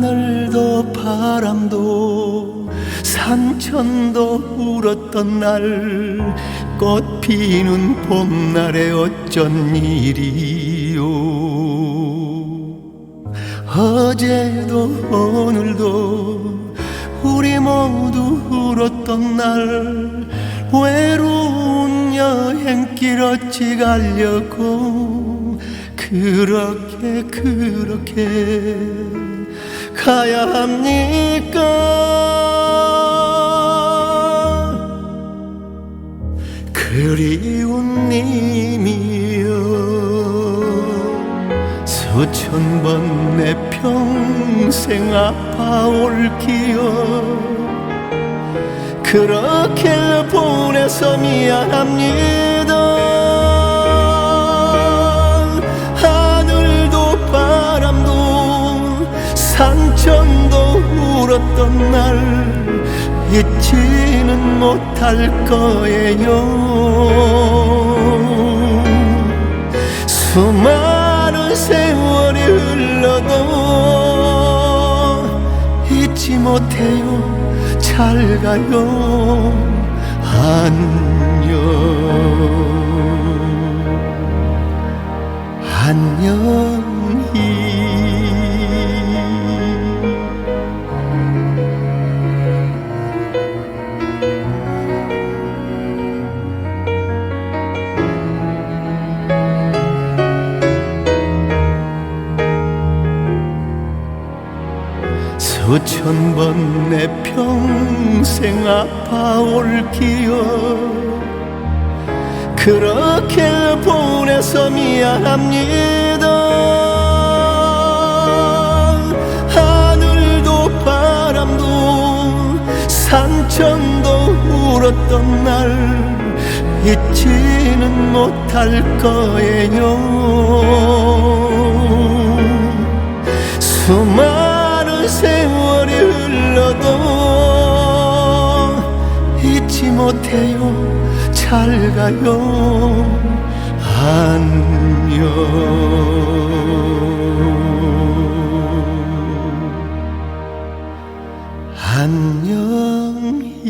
하늘도 바람도 산천도 울었던 날 꽃 피는 봄날에 어쩐 일이요 어제도 오늘도 우리 모두 울었던 날 외로운 여행길 어찌 가려고 그렇게 그렇게 가야 합니까? 그리운 님이여 수천 번 내 평생 아파올 기억 그렇게 보내서 미안합니다 산천도 울었던 날 잊지는 못할 거예요. 수많은 세월이 흘러도 잊지 못해요. 잘 가요. 안녕 수천 번 내 평생 아파올 기억 그렇게 보내서 미안합니다. 하늘도 바람도 산천도 울었던 날 잊지는 못할 거예요 못해요. 잘 가요. 안녕. 안녕히